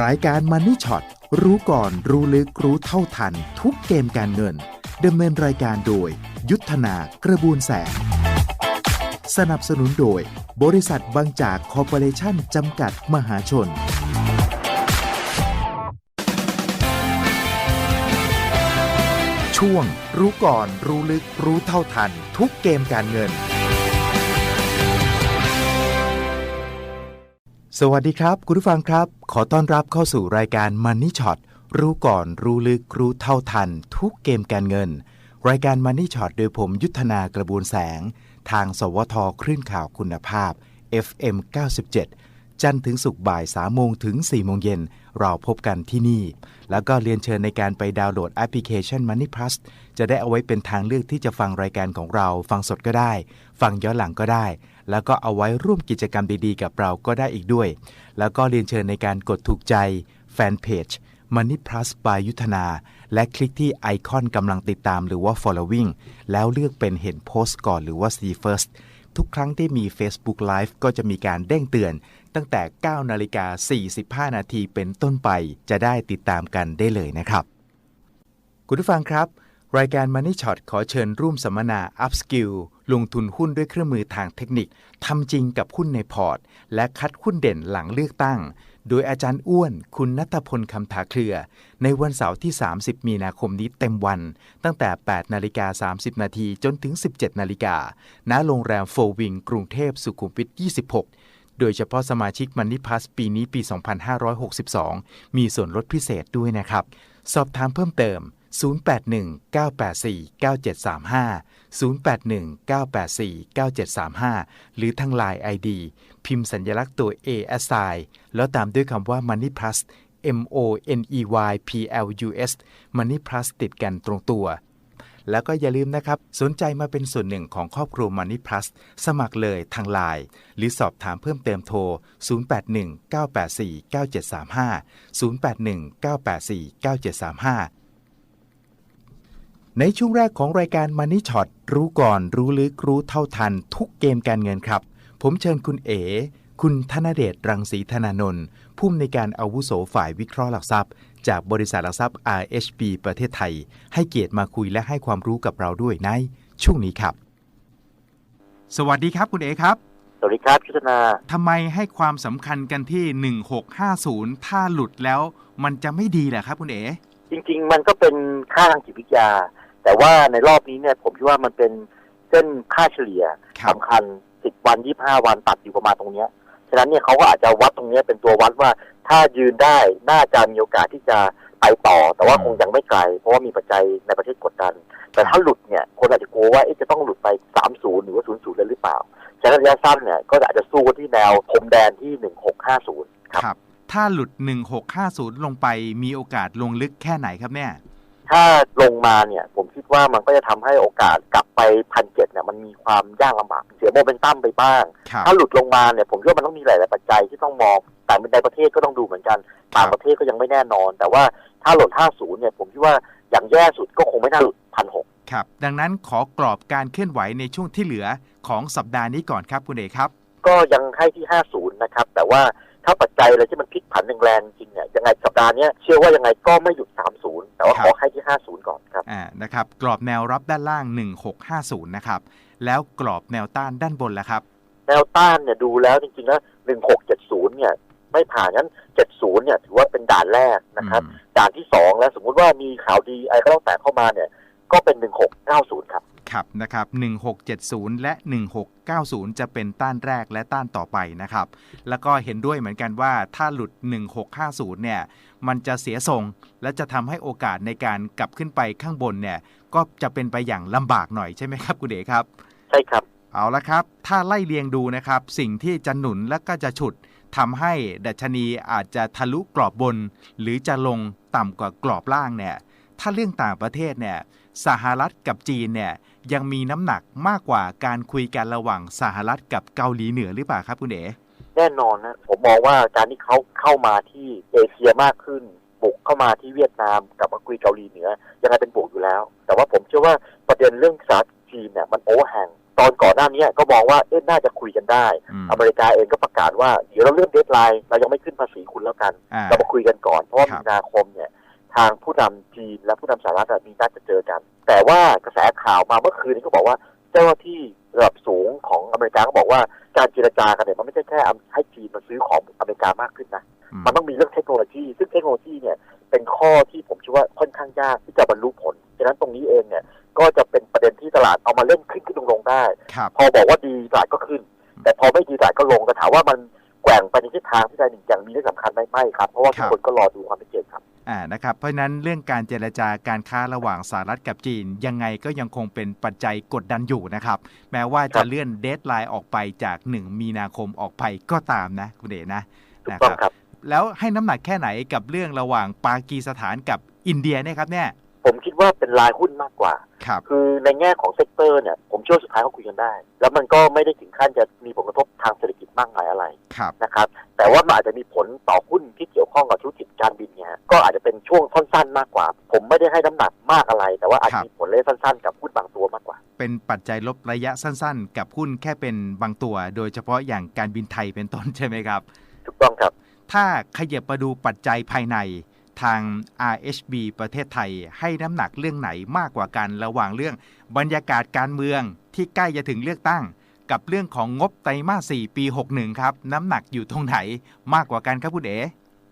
รายการมันนี่ช็อตรู้ก่อนรู้ลึกรู้เท่าทัน ทุกเกมการเงินดำเนินรายการโดย ยุทธนากระบวนแสง สนับสนุนโดย บริษัทบางจากคอร์ปอเรชั่นจำกัดมหาชน ช่วง รู้ก่อนรู้ลึกรู้เท่าทัน ทุกเกมการเงิน สวัสดีครับ คุณผู้ฟังครับ ขอต้อนรับเข้าสู่รายการ Money Shot รู้ก่อนรู้ลึกรู้เท่าทัน ทุกเกมการเงิน รายการ Money Shot โดยผมยุทธนากระบวนแสง ทาง สวทคลื่นข่าวคุณภาพ FM 97 จันทร์ถึงศุกร์บ่าย3โมงถึง 4 โมงเย็น เราพบกันที่นี่ แล้วก็เรียนเชิญในการไปดาวน์โหลดแอปพลิเคชัน Money Plus จะได้เอาไว้เป็นทางเลือกที่จะฟังรายการของเรา ฟังสดก็ได้ ฟังย้อนหลังก็ได้ แล้วก็เอาไว้ร่วมกิจกรรมดีๆ กับเราก็ได้อีกด้วย แล้วก็เรียนเชิญในการกดถูกใจแฟนเพจ Money Plus by ยุทธนา และคลิกที่ไอคอนกำลังติดตามหรือว่า following แล้วเลือกเป็นเห็นโพสต์ก่อนหรือว่า see first ทุกครั้งที่มี Facebook Live ก็จะมีการเด้งเตือน ตั้งแต่ 9 นาฬิกา 45 นาทีเป็นต้นไป จะได้ติดตามกันได้เลยนะครับ คุณผู้ฟังครับ รายการ Money Shot ขอเชิญร่วมสัมมนา Upskill ลงทุนหุ้นด้วยเครื่องมือทางเทคนิค ทำจริงกับหุ้นในพอร์ต และคัดหุ้นเด่นหลังเลือกตั้ง โดยอาจารย์อ้วน คุณนัทพลคำถาเครือ ในวันเสาร์ที่ 30 มีนาคมนี้เต็มวัน ตั้งแต่ 8 นาฬิกา 30 นาทีจนถึง 17 นาฬิกา ณ โรงแรมโฟวิง กรุงเทพสุขุมวิท 26 โดยเฉพาะสมาชิกมันนี่พัสปีนี้ปี 2562 มีส่วนลดพิเศษด้วยนะครับ สอบถามเพิ่มเติม 081-984-9735 081-984-9735 หรือทาง Line ID พิมพ์สัญลักษณ์ตัว A S I แล้วตามด้วยคำว่า Money Plus M O N E Y P L U S Money Plus ติดกันตรงตัว แล้วก็อย่าลืมนะครับ สนใจมาเป็นส่วนหนึ่งของครอบครัว Money Plus สมัครเลยทาง Line หรือสอบถามเพิ่มเติมโทร 081-984-9735 081-984-9735 ในช่วงแรกของรายการ Money Shot รู้ก่อนรู้ลึกรู้เท่าทัน ทุกเกมการเงินครับ ผมเชิญคุณเอ๋ คุณธนเดชรังสีธนานนท์ผู้อำนวยการอาวุโสฝ่ายวิเคราะห์หลักทรัพย์ จากบริษัทหลักทรัพย์ RHB ประเทศไทย ให้เกียรติมาคุยและให้ความรู้กับเราด้วยในช่วงนี้ครับ สวัสดีครับคุณเอ๋ครับสวัสดีครับพิจนาทำไมให้ความสำคัญกันที่ 1650 ถ้าหลุดแล้ว มันจะไม่ดีแหละครับคุณเอ๋จริง ๆ มันก็เป็นค่าทางจิตวิทยา แต่ว่าในรอบนี้เนี่ยผมคิดว่ามันเป็นเส้นค่าเฉลี่ยครับ สำคัญ 10 วัน 25 วันตัดอยู่ประมาณตรงเนี้ยฉะนั้นเนี่ยเขาก็อาจจะวัดตรงเนี้ยเป็นตัววัดว่าถ้ายืนได้น่าจะมีโอกาสที่จะไปต่อ แต่ว่าอืม คงยังไม่ไกล เพราะว่ามีปัจจัยในประเทศกดดัน แต่ถ้าหลุดเนี่ยคนอาจจะกลัวว่าเอ๊ะจะต้องหลุดไป 30 หรือว่า 00 เลยหรือเปล่า ฉะนั้นระยะสั้นเนี่ยก็อาจจะสู้ที่แนวพรมแดนที่ 1650 ครับครับถ้าหลุด 1650 ลงไปมีโอกาสลงลึกแค่ไหนครับเนี่ย ถ้าลงมาเนี่ยผมคิด ว่ามันก็จะทำให้โอกาสกลับไปพันเจ็ดเนี่ยมันมีความยากลำบากเสียโมเมนตัมไปบ้างครับถ้าหลุดลงมาเนี่ยผมคิดว่ามันต้องมีหลาย ๆ ปัจจัยที่ต้องมองแต่ในประเทศก็ต้องดูเหมือนกันต่างประเทศก็ยังไม่แน่นอน แต่ว่าถ้าหลุด50เนี่ยผมคิดว่าอย่างแย่สุดก็คงไม่น่าหลุดพันหกครับดังนั้นขอกรอบการเคลื่อนไหวในช่วงที่เหลือของสัปดาห์นี้ก่อนครับคุณเอกครับ ก็ยังให้ที่ 50 นะครับ แต่ว่า ถ้าปัจจัยอะไรที่มันพลิกผันแรงๆจริงเนี่ยยังไงสัปดาห์เนี้ยเชื่อว่ายังไงก็ไม่หยุด 30 แต่ว่าครัขบอให้ที่ 50 ก่อนครับอ่านะครับกรอบแนวรับด้านล่าง 1650 นะครับ แล้วกรอบแนวต้านด้านบนล่ะครับ แนวต้านเนี่ยดูแล้วจริงๆแล้ว1670 เนี่ยไม่ผ่านงั้น 70 เนี่ยถือว่าเป็นด่านแรกนะครับอืมด่านที่ 2 แล้วสมมุติว่ามีข่าวดีอะไรก็ต้องแต่เข้ามาเนี่ยก็เป็น 1690 ครับ ครับนะครับ 1670 และ 1690 จะเป็นต้านแรกและต้านต่อไปนะครับ แล้วก็เห็นด้วยเหมือนกันว่าถ้าหลุด 1650 เนี่ย มันจะเสียทรง และจะทำให้โอกาสในการกลับขึ้นไปข้างบนเนี่ย ก็จะเป็นไปอย่างลำบากหน่อยใช่ไหมครับคุณเดครับ ใช่ครับ เอาละครับ ถ้าไล่เรียงดูนะครับ สิ่งที่จะหนุนและก็จะฉุดทำให้ดัชนีอาจจะทะลุกรอบบน หรือจะลงต่ำกว่ากรอบล่างเนี่ย ถ้าเรื่องต่างประเทศเนี่ยสหรัฐกับจีนเนี่ยยังมีน้ำหนักมากกว่าการคุยกันระหว่างสหรัฐกับเกาหลีเหนือหรือเปล่าครับคุณเอ๋แน่นอนนะผมมองว่าการที่เขาเข้ามาที่เอเชียมากขึ้นบุกเข้ามาที่เวียดนามกับมาคุยเกาหลีเหนือยังไงเป็นบวกอยู่แล้ว แต่ว่าผมเชื่อว่าประเด็นเรื่องสาจีนเนี่ยมันโอเวอร์แฮงตตอนก่อนหน้านี้ก็มองว่าเอ๊ะน่าจะคุยกันได้อืมอเมริกาเองก็ประกาศว่าเดี๋ยวเราเลื่อนเดทไลน์เรายังไม่ขึ้นภาษีคุณแล้วกันอ่าเรามาคุยกันก่อนเพราะว่าครับมีนาคมเนี่ย ทางผู้นำจีนและผู้นำสหรัฐอะมีนัดจะเจอกัน แต่ว่ากระแสข่าวมาเมื่อคืนนี้ก็บอกว่าเจ้าหน้าที่ระดับสูงของอเมริกาก็บอกว่าการเจรจากันเนี่ยมันไม่ใช่แค่ให้จีนมาซื้อของอเมริกามากขึ้นนะอืมมันต้องมีเรื่องเทคโนโลยี ซึ่งเทคโนโลยีเนี่ยเป็นข้อที่ผมคิดว่าค่อนข้างยากที่จะบรรลุผลฉะนั้นตรงนี้เองเนี่ยก็จะเป็นประเด็นที่ตลาดเอามาเล่นขึ้นขึ้นลงลงได้ครับพอบอกว่าดีตลาดก็ขึ้น แต่พอไม่ดีตลาดก็ลงแต่ถามว่ามันแกว่งไปในทิศทางที่ใดหนึ่งอย่างมีเรื่องสำคัญไหมไม่ครับ เพราะว่าทุกคนก็รอดูความชัดเจนครับ อ่านะครับเพราะฉะนั้นเรื่องการเจรจาการค้าระหว่างสหรัฐกับจีน ยังไงก็ยังคงเป็นปัจจัยกดดันอยู่นะครับ แม้ว่าครัจะบเลื่อนเดทไลน์ออกไปจาก 1 มีนาคมออกไปก็ตามนะคุณเดชนะถูกนะต้องครับ แล้วให้น้ำหนักแค่ไหนกับเรื่องระหว่างปากีสถานกับอินเดียเนี่ยครับเนี่ย ผมคิดว่าเป็นรายหุ้นมากกว่า ครับ คือในแง่ของเซกเตอร์เนี่ย ผมเชื่อว่าสุดท้ายเขาคุยกันได้ แล้วมันก็ไม่ได้ถึงขั้นจะมีผลกระทบทางเศรษฐกิจมากมายอะไรครับ นะครับ แต่ว่ามันอาจจะมีผลต่อหุ้นที่เกี่ยวข้องกับธุรกิจการบินเนี่ยก็อาจจะเป็นช่วงสั้นๆมากกว่า ผมไม่ได้ให้น้ำหนักมากอะไร แต่ว่าอาจจะมีผลระยะสั้นๆ กับหุ้นบางตัวมากกว่า เป็นปัจจัยลบระยะสั้นๆ กับหุ้นแค่เป็นบางตัว โดยเฉพาะอย่างการบินไทยเป็นต้นใช่ไหมครับ ถูกต้องครับ ถ้าขยับมาดูปัจจัยภายใน ทาง RHB ประเทศไทยให้น้ำหนักเรื่องไหนมากกว่ากันระหว่างเรื่องบรรยากาศการเมืองที่ใกล้จะถึงเลือกตั้ง กับเรื่องของงบไตรมาส 4 ปี 61 ครับ น้ำหนักอยู่ตรงไหนมากกว่ากันครับคุณเอ๋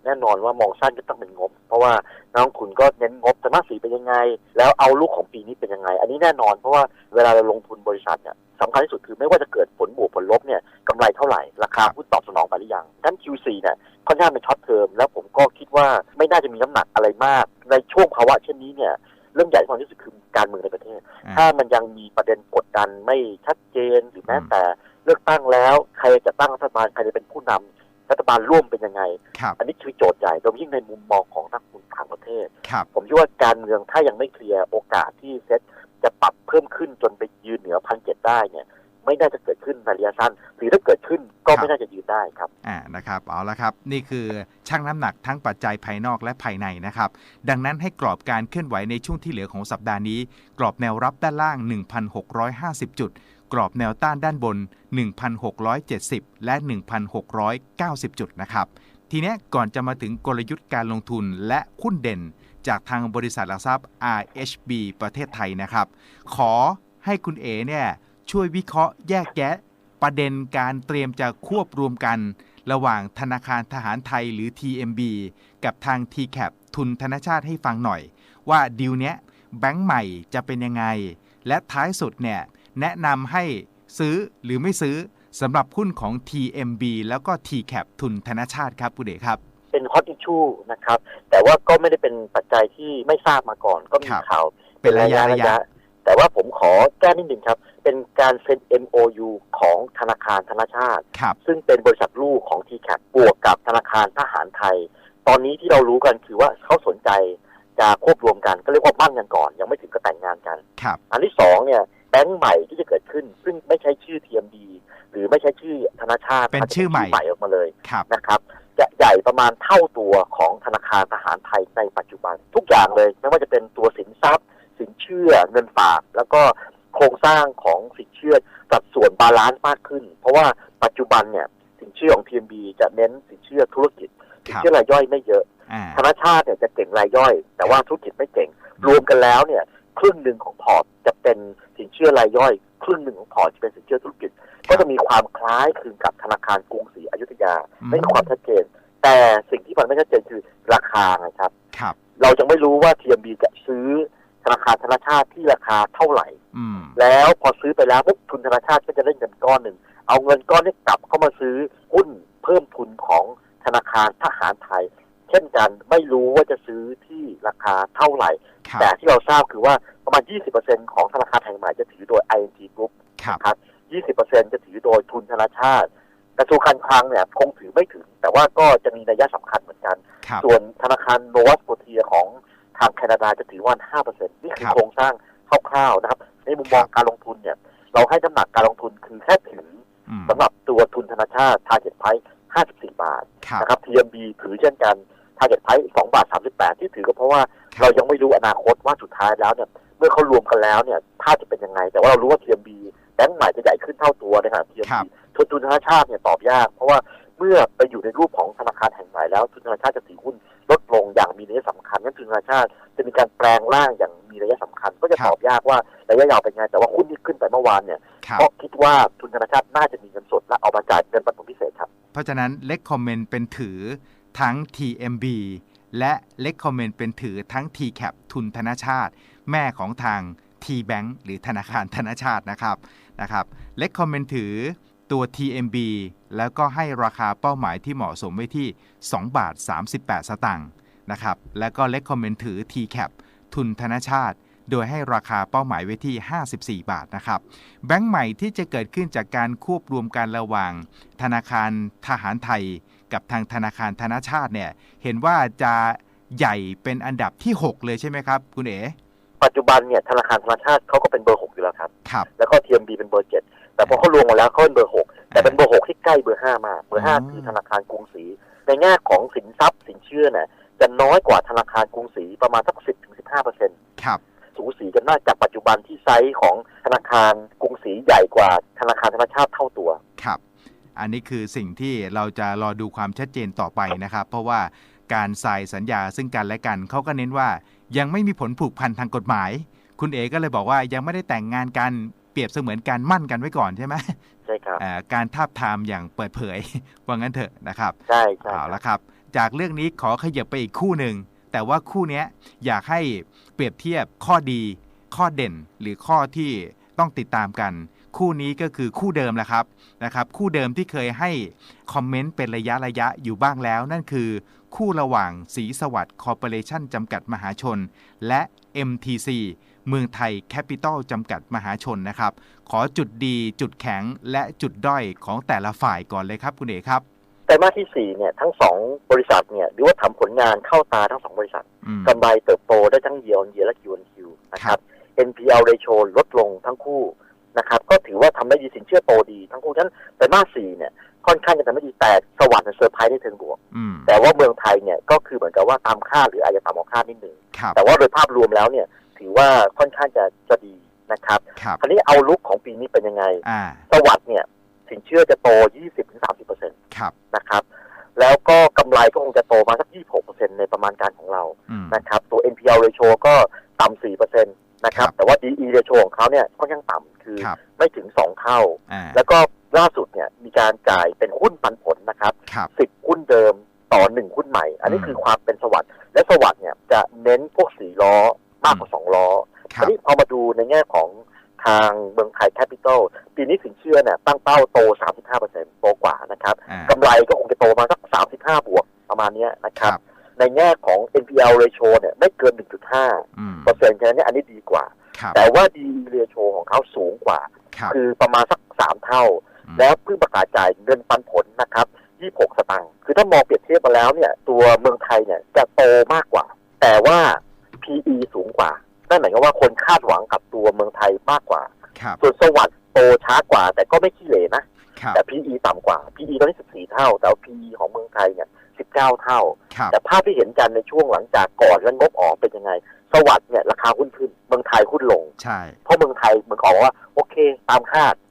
แน่นอนว่ามองสั้นก็ต้องเป็นงบ เพราะว่านักลงทุนก็เน้นงบแต่มาสีเป็นยังไง แล้วเอาลูกของปีนี้เป็นยังไง อันนี้แน่นอนเพราะว่าเวลาเราลงทุนบริษัทเนี่ยสำคัญที่สุดคือไม่ว่าจะเกิดผลบวกผลลบเนี่ยกำไรเท่าไหร่ ราคาหุ้นตอบสนองไปหรือยังนั้น Q4 เนี่ยค่อนข้างเป็นช็อตเทอมแล้วผมก็คิดว่าไม่น่าจะมีน้ำหนักอะไรมาก ในช่วงภาวะเช่นนี้เนี่ยเรื่องใหญ่ที่สุดที่สุดคือการเมืองในประเทศอ่าถ้ามันยังมีประเด็นกดดันไม่ชัดเจนหรือแม้อืมแต่เลือกตั้งแล้ว ใครจะตั้งรัฐบาลใครจะเป็นผู้นำ รัฐบาลร่วมเป็นยังไง ครับ อันนี้คือโจทย์ใหญ่โดยเฉพาะยิ่งในมุมมองของนักลงทุนต่างประเทศ ครับ ผมคิดว่าการเมืองถ้ายังไม่เคลียร์โอกาสที่เซ็ตจะปรับเพิ่มขึ้นจนไปยืนเหนือพันเจ็ดได้เนี่ย ไม่น่าจะเกิดขึ้นในระยะสั้นหรือถ้าเกิดขึ้นก็ไม่น่าจะยืนได้ครับ อ่า นะครับ เอาละครับ นี่คือชั่งน้ำหนักทั้งปัจจัยภายนอกและภายในนะครับ ดังนั้นให้กรอบการเคลื่อนไหวในช่วงที่เหลือของสัปดาห์นี้ กรอบแนวรับด้านล่าง 1,650 จุด กรอบแนวต้านด้านบน 1,670 และ 1,690 จุดนะครับ ทีนี้ก่อนจะมาถึงกลยุทธ์การลงทุนและหุ้นเด่น จากทางบริษัทหลักทรัพย์ RHB ประเทศไทยนะครับ ขอให้คุณเอเนี่ยช่วยวิเคราะห์แยกแยะประเด็นการเตรียมจะควบรวมกัน ระหว่างธนาคารทหารไทยหรือ TMB กับทาง TCAP ทุนธนชาติให้ฟังหน่อย ว่าดีลเนี้ยแบงก์ใหม่จะเป็นยังไง และท้ายสุดเนี่ย แนะนำให้ซื้อหรือไม่ซื้อสำหรับหุ้นของ TMB แล้วก็ TCAP ทุนธนชาติครับคุณเดชครับเป็นฮอตอิชชูนะครับ แต่ว่าก็ไม่ได้เป็นปัจจัยที่ไม่ทราบมาก่อน ก็มีครับข่าวเป็นระยะระยะ แต่ว่าผมขอแก้นิดนึงครับ เป็นการเซ็น MOU ของธนาคารธนชาติครับซึ่งเป็นบริษัทลูกของ t c a p บวกกับธนาคารทหารไทย ตอนนี้ที่เรารู้กันคือว่าเขาสนใจจะควบรวมกันก็เรียกว่ามั่นกันก่อน ยังไม่ถึงกับแต่งงานกันครับอันที่สองเนี่ย แบงก์ใหม่ที่จะเกิดขึ้น ซึ่งไม่ใช้ชื่อ TMB หรือไม่ใช้ชื่อธนาชาติเป็นชื่อใหม่ใหม่ออกมาเลยครับนะครับ จะใหญ่ประมาณเท่าตัวของธนาคารทหารไทยในปัจจุบัน ทุกอย่างเลย ไม่ว่าจะเป็นตัวสินทรัพย์ สินเชื่อเงินฝาก แล้วก็โครงสร้างของสินเชื่อสัดส่วนบาลานซ์มากขึ้น เพราะว่าปัจจุบันเนี่ยสินเชื่อของ TMB จะเน้นสินเชื่อธุรกิจสินเชื่อรายย่อยไม่เยอะอ่าธนาชาติเนี่ยจะเก่งรายย่อย แต่ว่าธุรกิจไม่เก่ง รวมกันแล้วเนี่ยครึ่งหนึ่งของพอร์ตจะ เป็นสินเชื่อรายย่อยครึ่งหนึ่งของพอร์ตจะเป็นสินเชื่อธุรกิจ ก็จะมีความคล้ายคลึงกับธนาคารกรุงศรีอยุธยาอืมไม่มีความชัดเจน แต่สิ่งที่มันไม่ชัดเจนคือราคาไงครับครับ เราจะไม่รู้ว่า TMB จะซื้อธนาคารธนาชาติที่ราคาเท่าไหร่อืมแล้วพอซื้อไปแล้วปุ๊บทุนธนาชาติก็จะได้เงินก้อนหนึ่งเอาเงินก้อนนี้กลับเข้ามาซื้อหุ้นเพิ่มทุนของธนาคารทหารไทย เช่นกันไม่รู้ว่าจะซื้อที่ราคาเท่าไหร่ครับแต่ที่เราทราบคือว่า ประมาณ 20%ของธนาคารแห่งใหม่จะถือโดย ING Group ครับครับ 20%จะถือโดยทุนธนาชาติกระทรวงการคลังเนี่ยคงถือไม่ถึง แต่ว่าก็จะมีนัยสำคัญเหมือนกันครับส่วนธนาคารโนวัสโ o เทียของทางแคนาดาจะถือว่า5%นี่คือครับโครงสร้างคร่าวๆนะครับ ในมุมมองครับการลงทุนเนี่ย เราให้น้ำหนักการลงทุนคือแค่ถืออืมสำหรับตัวทุนธนาชาติ target price 54 บาทครับนะครับ TMB ถือเช่นกัน target price 2บาท 38 ที่ถือก็เพราะว่าคบเรายังไม่รู้อนาคตว่าสุดท้ายแล้วเนี่ยเมื่อเขารวมกันแล้วเนี่ยภาพจะเป็นยังไง แต่ว่าเรารู้ว่า TMB แบงก์ใหม่จะใหญ่ขึ้นเท่าตัวในขณะที่ครับทุนทุนธนาชาติเนี่ยตอบยาก เพราะว่าเมื่อไปอยู่ในรูปของธนาคารแห่งใหม่แล้วทุนธนาชาติจะถือหุ้นลดลงอย่างมีนัยสำคัญงั้นทุนธนาชาติจะมีการแปลงร่างอย่างมีนัยสำคัญ ก็จะตอบยากว่าระยะยาวเป็นไงแต่ว่าหุ้นที่ขึ้นไปเมื่อวานเนี่ยครับเพราะคิดว่าทุนธนาชาติน่าจะมีเงินสดและเอามาจ่ายเงินปันผลพิเศษครับเพราะฉะนั้นเล็กคอมเมนต์เป็นถือทั้ง TMB และเล็กคอมเมนต์เป็นถือทั้ง TCAP ทุนธนาชาติ แม่ของทาง T-Bank หรือธนาคารธนชาตินะครับนะครับเล็กคอมเมนต์ถือตัว TMB แล้วก็ให้ราคาเป้าหมายที่เหมาะสมไว้ที่ 2 บาท 38 สตางค์นะครับแล้วก็เล็กคอมเมนต์ถือ TCAP ทุนธนชาติ โดยให้ราคาเป้าหมายไว้ที่ 54 บาทนะครับแบงก์ใหม่ที่จะเกิดขึ้นจากการควบรวมกันระหว่าง ธนาคารทหารไทย กับทางธนาคารธนาชาติเนี่ยเห็นว่าจะใหญ่เป็นอันดับที่ 6 เลยใช่ไหมครับ คุณเอ๋ ปัจจุบันเนี่ยธนาคารธนาชาติเขาก็เป็นเบอร์หกอยู่แล้วครับ ครับ แล้วก็ TMB เป็นเบอร์เจ็ดแต่พอเขารวมมาแล้วเขาเป็นเบอร์หกแต่เป็นเบอร์หกที่ใกล้เบอร์ห้ามากเบอร์ห้าอืมคือธนาคารกรุงศรีในแง่ของสินทรัพย์สินเชื่อเนี่ยจะน้อยกว่าธนาคารกรุงศรีประมาณสักสิบถึงสิบห้าเปอร์เซ็นต์ครับ สูสีกันมากจากปัจจุบันที่ไซส์ของธนาคารกรุงศรีใหญ่กว่าธนาคารธนาชาติเท่าตัว ครับ อันนี้คือสิ่งที่เราจะรอดูความชัดเจนต่อไปนะครับ เพราะว่า การใส่สัญญาซึ่งกันและกันเขาก็เน้นว่ายังไม่มีผลผูกพันทางกฎหมาย คุณเอ๋ก็เลยบอกว่ายังไม่ได้แต่งงานกันเปรียบเสมือนการมั่นกันไว้ก่อนใช่ไหมใช่ครับอ่าการทาบทามอย่างเปิดเผยว่างั้นเถอะนะครับ ใช่ใช่เอาละครับ จากเรื่องนี้ขอขยับไปอีกคู่หนึ่งแต่ว่าคู่เนี้ยอยากให้เปรียบเทียบข้อดี ข้อเด่นหรือข้อที่ต้องติดตามกัน คู่นี้ก็คือคู่เดิมแหละครับนะครับ คู่เดิมที่เคยให้คอมเมนต์เป็นระยะระยะอยู่บ้างแล้ว นั่นคือ คู่ระหว่างสีสวัสดิ์คอร์ปอเรชั่นจำกัดมหาชน และ MTC เมืองไทยแคปิตอลจำกัดมหาชนนะครับ ขอจุดดีจุดแข็งและจุดด้อยของแต่ละฝ่ายก่อนเลยครับคุณเอกครับไตรมาสที่สี่เนี่ยทั้งสองบริษัทเนี่ยหรือว่าทำผลงานเข้าตาทั้งสองบริษัทอืมกำไรเติบโตได้ทั้ง year on year และ Q on Q นะครับ NPL ratio ลดลงทั้งคู่นะครับ ก็ถือว่าทำได้ดีสินเชื่อโตดีทั้งคู่ฉะนั้นไตรมาสสี่เนี่ย ค่อนข้างจะทำได้ดีแต่สวัสดิ์เนี่ยเซอร์ไพรส์ได้เชิงบวกอืมแต่ว่าเมืองไทยเนี่ยก็คือเหมือนกับว่าตามคาดหรืออาจจะต่ำกว่าคาดนิดหนึ่งครับแต่ว่าโดยภาพรวมแล้วเนี่ยถือว่าค่อนข้างจะจะดีนะครับครับคราวนี้เอาลุกของปีนี้เป็นยังไงอ่าสวัสดิ์เนี่ยสินเชื่อจะโต 20-30%ครับนะครับ แล้วก็กำไรก็คงจะโตมาสัก 26%ในประมาณการของเราอืมนะครับ ตัว NPL ratio ก็ต่ำ4%นะครับครับ แต่ว่า DE ratio ของเขาเนี่ยค่อนข้างต่ำคือครับไม่ถึง 2 เท่าอ่าแล้วก็ ล่าสุดเนี่ยมีการจ่ายเป็นหุ้นปันผลนะครับครับ10หุ้นเดิมต่อ1หุ้นใหม่ อันนี้อืม คือความเป็นสวัสด์และสวัสด์เนี่ยจะเน้นพวกสีล้อมากกว่า2ล้อคทีรับนี้พอมาดูในแง่ของทางเมืองไทยแคปิตอลปีนี้สินเชื่อเนี่ยตั้งเป้าโต 35%โตกว่านะครับอ่ากำไรก็คงจะโตมาสัก 35 บวกประมาณเนี้ยนะคครับรับในแง่ของ NPL ratio เนี่ยไม่เกิน 1.5อืมเปอร์เซ็นต์ฉะนั้นเนี่ยอันนี้ดีกว่า ครับแต่ว่า DE ratio ของเขาสูงกว่า ครับ คือประมาณสัก 3 เท่าอืม แล้วเพิ่งประกาศจ่ายเงินปันผลนะครับ 26 สตางค์ คือถ้ามองเปรียบเทียบมาแล้วเนี่ย ตัวเมืองไทยเนี่ยจะโตมากกว่า แต่ว่า PE สูงกว่า นั่นหมายความว่าคนคาดหวังกับตัวเมืองไทยมากกว่าครับส่วนสวัสด์โตช้ากว่า แต่ก็ไม่ขี้เหร่นะครับแต่ PE ต่ำกว่า PE ตอนนี้ 14 เท่า แต่ว่า PE ของเมืองไทยเนี่ย 19 เท่าครับแต่ภาพที่เห็นกันในช่วงหลังจากก่อนและงบออกเป็นยังไง สวัสด์เนี่ยราคาหุ้นขึ้น เมืองไทยหุ้นลงใช่เพราะเมืองไทยเมืองออกว่าโอเค ตามคาดอ่า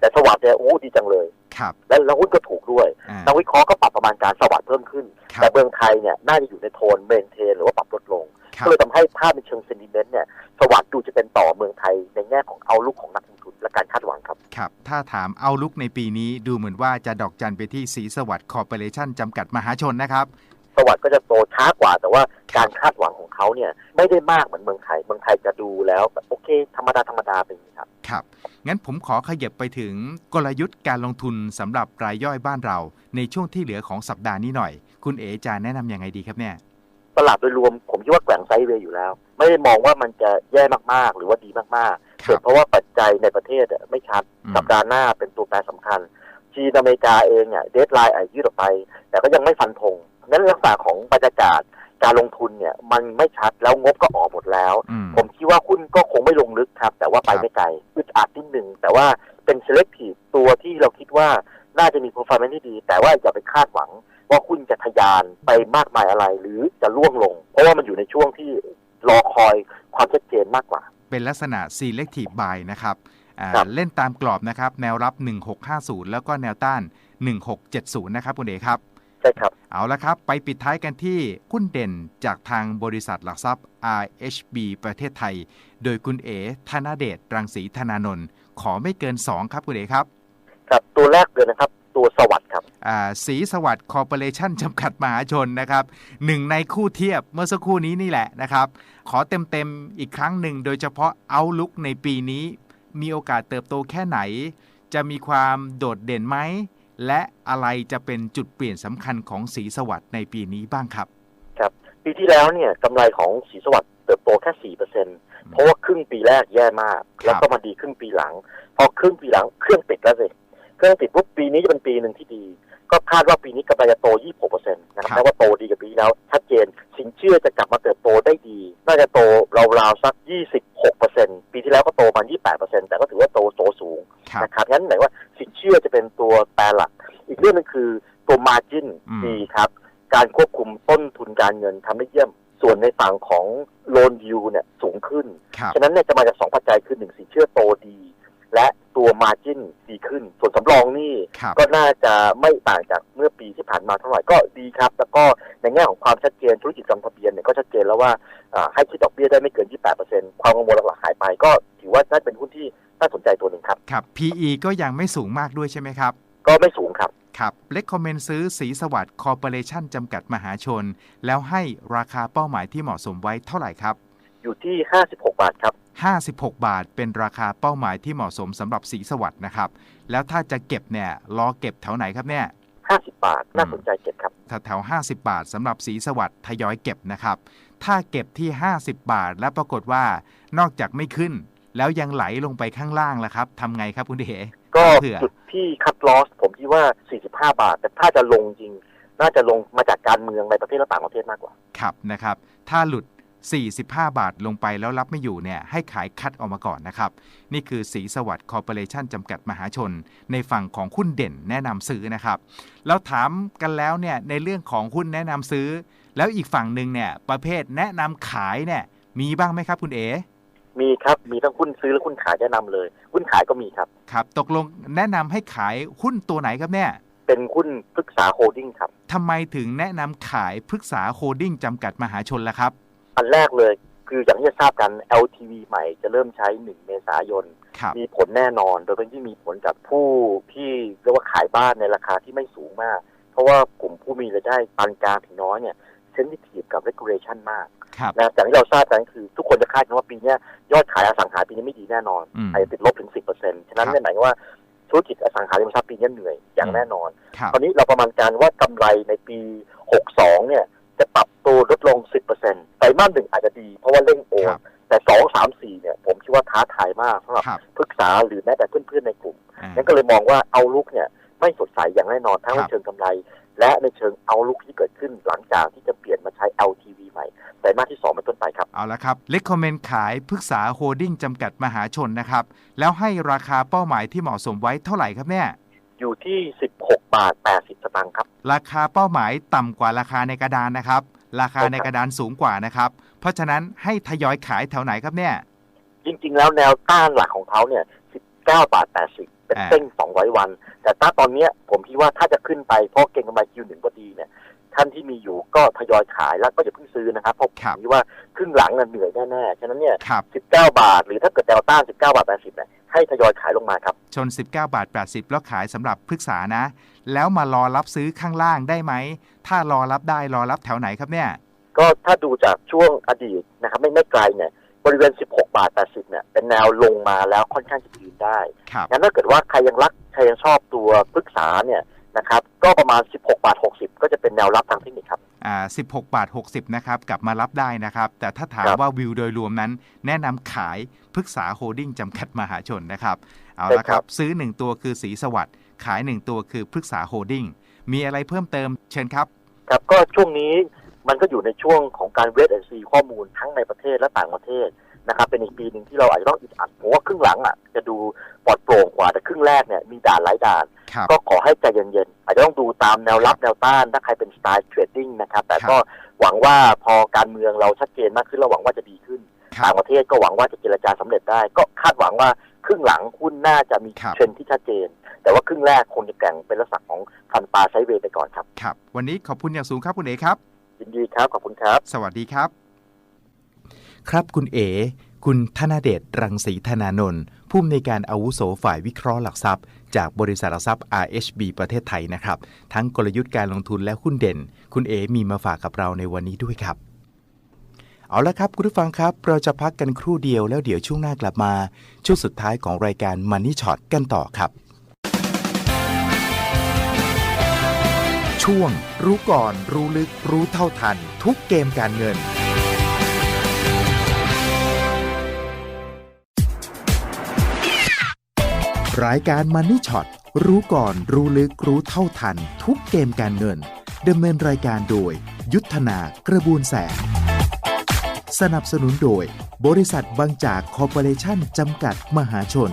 แต่สวัสด์เนี่ยโอ้ดีจังเลยครับและแล้วหุ้นก็ถูกด้วยอ่านักวิเคราะห์ก็ปรับประมาณการสวัสด์เพิ่มขึ้นครัแต่บเมืองไทยเนี่ยน่าจะอยู่ในโทนเมนเทนหรือว่าปรับลดลงครัก็บเลยทำให้ภาพในเชิงเซนติเมนต์เนี่ยสวัสด์ดูจะเป็นต่อเมืองไทยในแง่ของเอาลุกของนักลงทุนและการคาดหวังครับครับถ้าถามเอาลุกในปีนี้ดูเหมือนว่าจะดอกจันไปที่สีสวัสดิ์คอร์ปอเรชั่นจำกัดมหาชนนะครับสวัสด์ก็จะโตช้ากว่า แต่ว่าการคาดหวังของเขาเนี่ยไม่ได้มากเหมือนเมืองไทย เมืองไทยจะดูแล้วแบบโอเค ธรรมดาธรรมดาเป็นอย่างนี้ครับครับ งั้นผมขอขยับไปถึงกลยุทธ์การลงทุนสำหรับรายย่อยบ้านเรา ในช่วงที่เหลือของสัปดาห์นี้หน่อย คุณเอ๋จะแนะนำยังไงดีครับเนี่ยตลาดโดยรวมผมคิดว่าแกว่งไซด์เวย์อยู่แล้ว ไม่ได้มองว่ามันจะแย่มากๆ หรือว่าดีมากๆคเกิรัดบเพราะว่าปัจจัยในประเทศอะไม่ชัดอืมสัปดาห์หน้าเป็นตัวแปรสำคัญจีนอเมริกาเองเนี่ยเดทไลน์อาจยืดออกไป แต่ก็ยังไม่ฟันธงนั้นลักษณะของบรรยากาศ การลงทุนเนี่ยมันไม่ชัดแล้วงบก็ออกหมดแล้ว อืม ผมคิดว่าหุ้นก็คงไม่ลงลึกครับ แต่ว่าไปครับไม่ไกลอึดอัดนิดหนึ่งแต่ว่าเป็น selective ตัวที่เราคิดว่าน่าจะมี performance ที่ดี แต่ว่าอย่าไปคาดหวังว่าหุ้นจะทะยานไปมากมายอะไรหรือจะล่วงลง เพราะว่ามันอยู่ในช่วงที่รอคอยความชัดเจนมากกว่า เป็นลักษณะ selective buy นะครับอ่าครับ เล่นตามกรอบนะครับ แนวรับ 1650 แล้วก็แนวต้าน 1670 นะครับคุณเอครับ ใช่ครับ เอาละครับ ไปปิดท้ายกันที่หุ้นเด่นจากทางบริษัทหลักทรัพย์ RHB ประเทศไทย โดยคุณเอธนเดชรังสีธนานนท์ขอไม่เกิน 2 ครับคุณเอครับ ครับตัวแรกเลยนะครับตัวสวัสด์ครับอ่าสีสวัสดิ์คอร์ปอเรชั่นจำกัดมหาชนนะครับหนึ่งในคู่เทียบเมื่อสักครู่นี้นี่แหละนะครับ ขอเต็มๆอีกครั้งหนึ่งโดยเฉพาะเอาลุกในปีนี้ มีโอกาสเติบโตแค่ไหน จะมีความโดดเด่นไหม และอะไรจะเป็นจุดเปลี่ยนสำคัญของสีสวัสด์ในปีนี้บ้างครับปีที่แล้วเนี่ยกำไรของสีสวัสด์เติบโตแค่สี่เปอร์เซ็นเพราะว่าครึ่งปีแรกแย่มาก แล้วก็มาดีครึ่งปีหลัง พอครึ่งปีหลังเครื่องติดแล้วสิเครื่องติดปุ๊บปีนี้จะเป็นปีหนึ่งที่ดี ก็คาดว่าปีนี้กำไรจะโต 26เปอร์เซ็นต์นะครับครับแปลว่าโตดีกว่าปีที่แล้ว ชัดเจน สินเชื่อจะกลับมาเติบโตได้ดี น่าจะโตราวๆสัก 26เปอร์เซ็นต์ปีที่แล้วก็โตมา28เปอร์เซ็นต์แต่ก็ถือว่าโตโตสูงครับนะครับงั้นหมายว่าสิน เชื่อจะเป็นตัวแปรหลัก อีกเรื่องหนึงคือตัว margin อืมดีครับ การควบคุมต้นทุนการเงินทำได้เยี่ยม ส่วนในฝั่งของ loan yield เนี่ยสูงขึ้นครับฉะนั้นเนี่ยจะมาจากสองปัจจัยคือหนึ่งสินเชื่อโตดี และตัว margin ดีขึ้น ส่วนสำรองหนี่ครับก็น่าจะไม่ต่างจากเมื่อปีที่ผ่านมาเท่าไหร่ก็ดีครับ แล้วก็ในแง่ของความชัดเจนธุรกิจจำทะเบียนเนี่ยก็ชัดเจนแล้วว่าอ่าให้คิดดอกเบี้ยได้ไม่เกิน 28%ความกังวลหลักๆหายไปก็ถื อว่าน่าจะเป็นหุ้นที่น่าสนใจตัวหนึ่งครับ ครับ PE ก็ยังไม่สูงมากด้วยใช่ไหมครับ ก็ไม่สูงครับ ครับเล็กคอมเมนต์ซื้อสีสวัสดิ์คอร์ปอเรชั่นจำกัดมหาชน แล้วให้ราคาเป้าหมายที่เหมาะสมไว้เท่าไหร่ครับ อยู่ที่ 56 บาทครับ 56 บาทเป็นราคาเป้าหมายที่เหมาะสมสำหรับสีสวัสด์นะครับ แล้วถ้าจะเก็บเนี่ยรอเก็บแถวไหนครับเนี่ย50 บาท น่าสนใจเก็บครับแถวๆ50 บาทสำหรับสีสวัสด์ทยอยเก็บนะครับ ถ้าเก็บที่ 50 บาท แล้วปรากฏว่านอกจากไม่ขึ้น แล้วยังไหลลงไปข้างล่างล่ะครับทำไงครับคุณเด๋ก็เผื่อจุดที่คัดลอสผมคิดว่า 45 บาท แต่ถ้าจะลงจริง น่าจะลงมาจากการเมืองในประเทศและต่างประเทศมากกว่า ครับนะครับ ถ้าหลุด 45 บาทลงไปแล้วรับไม่อยู่เนี่ยให้ขายคัดออกมาก่อนนะครับ นี่คือสีสวัสดิ์คอร์ปอเรชั่นจำกัดมหาชน ในฝั่งของหุ้นเด่นแนะนำซื้อนะครับ แล้วถามกันแล้วเนี่ยในเรื่องของหุ้นแนะนำซื้อ แล้วอีกฝั่งหนึ่งเนี่ยประเภทแนะนำขายเนี่ยมีบ้างไหมครับคุณเอ๋ มีครับ มีทั้งหุ้นซื้อและหุ้นขายแนะนำเลย หุ้นขายก็มีครับ ครับ ตกลงแนะนำให้ขายหุ้นตัวไหนครับเนี่ย เป็นหุ้นพฤกษาโฮลดิ้งครับทำไมถึงแนะนำขายพฤกษาโฮลดิ้งจำกัดมหาชนล่ะครับ อันแรกเลยคืออย่างที่จะทราบกัน LTV ใหม่จะเริ่มใช้ 1 เมษายนครับมีผลแน่นอน โดยเป็นที่มีผลกับผู้ที่เรียกว่าขายบ้านในราคาที่ไม่สูงมาก เพราะว่ากลุ่มผู้มีรายได้ปานกลางถึงน้อยเนี่ย เซนซิทีฟกับ regulation มากครับนะครับอย่างที่เราทราบกันคือ ทุกคนจะคาดกันว่าปีเนี้ยยอดขายอสังหาปีนี้ไม่ดีแน่นอนอืมอาจจะติดลบถึง 10%ฉะนั้นครับเนี่ยหมายความว่าธุรกิจอสังหาริมทรัพย์ปีนี้เหนื่อยอย่างแน่นอนครับตอนนี้เราประมาณการว่ากำไรในปี 62 เนี่ย จะปรับตัวลดลง 10%ไตรมาสหนึ่งอาจจะดี เพราะว่าเร่งโอคนรับแต่ 2 3 4 เนี่ย ผมคิดว่าท้าทายมากสำหรับครับปรึกษาหรือแม้แต่เพื่อนๆในกลุ่มอ่านั้นก็เลยมองว่าเอาลุกเนี่ยไม่สดใสอย่างแน่นอนทั้งคในรับเชิงกำไร และในเชิงเอาลุกที่เกิดขึ้นหลังจากที่จะเปลี่ยนมาใช้ LTV ใหม่ไตรมาสที่2เป็นต้นไปครับ เอาละครับเล c คอมเมนต์ขายพฤกษาโฮดดิ้งจำกัดมหาชนนะครับ แล้วให้ราคาเป้าหมายที่เหมาะสมไว้เท่าไหร่ครับเนี่ย อยู่ที่ 16 บาท 80 สตางค์ครับ ราคาเป้าหมายต่ำกว่าราคาในกระดานนะครับ ราคาใช่ครับในกระดานสูงกว่านะครับ เพราะฉะนั้นให้ทยอยขายแถวไหนครับเนี่ย จริงๆ แล้วแนวต้านหลักของเขาเนี่ย 19 บาท 80 เป็นอ่าเส้น200วัน แต่ถ้าตอนเนี้ยผมคิดว่าถ้าจะขึ้นไปเพราะเก่งกำไร Q1 ก็ดีเนี่ยท่านที่มีอยู่ก็ทยอยขายแล้วก็อย่าเพิ่งซื้อนะครับเพราะผมครับคิดว่าครึ่งหลังน่ะเหนื่อยแน่ๆฉะนั้นเนี่ยครับ19 บาท หรือถ้าเกิดแนวต้าน19 บาท 80เนี่ยให้ทยอยขายลงมาครับ ชน 19 บาท 80 แล้วขายสำหรับพฤกษานะ แล้วมารอรับซื้อข้างล่างได้ไหม ถ้ารอรับได้รอรับแถวไหนครับเนี่ย ก็ถ้าดูจากช่วงอดีตนะครับไม่ไม่ไกลเนี่ยบริเวณ 16 บาท 80 เนี่ยเป็นแนวลงมาแล้วค่อนข้างจะยืนได้ครับงั้นถ้าเกิดว่าใครยังรักใครยังชอบตัวพฤกษาเนี่ยนะครับก็ประมาณ 16 บาท 60 ก็จะเป็นแนวรับทางเทคนิคครับอ่า16 บาท 60 นะครับ กลับมารับได้นะครับ แต่ถ้าถามครับว่าวิวโดยรวมนั้น แนะนำขายพฤกษาโฮดดิ้งจำกัดมหาชนนะครับ เอาใช่ละคครัรับบซื้อ 1 ตัวคือสีสวัสด์ขาย 1 ตัวคือพฤกษาโฮดดิ้งมีอะไรเพิ่มเติมเชิญครับ ครับก็ช่วงนี้มันก็อยู่ในช่วงของการเวทแอนซีข้อมูลทั้งในประเทศและต่างประเทศ นะครับเป็นอีกปีหนึ่งที่เราอาจจะต้องอึดอัดผมว่าครึ่งหลังอะจะดูปลอดโปร่งกว่าแต่ครึ่งแรกเนี่ยมีด่านหลายด่าน ครับ ก็ขอให้ใจเย็นๆอาจจะต้องดูตามแนวรับแนวต้านถ้าใครเป็นสไตล์เทรดดิ้งนะครับ แต่ครับก็หวังว่าพอการเมืองเราชัดเจนมากขึ้นเราหวังว่าจะดีขึ้นครับ ต่างประเทศก็หวังว่าจะเจรจาสำเร็จได้ ก็คาดหวังว่าครึ่งหลังหุ้นน่าจะมีครับ เทรนด์ที่ชัดเจน แต่ว่าครึ่งแรกคงจะแกร่งเป็นลักษณะของฟันปลาไซด์เวย์ไปก่อนครับ ครับ วันนี้ขอบคุณอย่างสูงครับคุณเอครับ ยินดีครับขอบคุณครับ สวัสดีครับ ครับคุณเอคุณธนเดชรังสีธนานนท์ผู้อำนวยการอาวุโสฝ่ายวิเคราะห์หลักทรัพย์ จากบริษัทหลักทรัพย์ RHB ประเทศไทยนะครับ ทั้งกลยุทธ์การลงทุนและหุ้นเด่น คุณเอมีมาฝากกับเราในวันนี้ด้วยครับ เอาละครับ คุณผู้ฟังครับ เราจะพักกันครู่เดียวแล้วเดี๋ยวช่วงหน้ากลับมา ช่วงสุดท้ายของรายการ Money Shot กันต่อครับ ช่วง รู้ก่อน รู้ลึก รู้เท่าทัน ทุกเกมการเงิน รายการ Money Shot รู้ก่อนรู้ลึกรู้เท่าทัน ทุกเกมการเงินดำเนินรายการโดย ยุทธนากระบูนแสง สนับสนุนโดย บริษัทบางจากคอร์ปอเรชั่นจำกัดมหาชน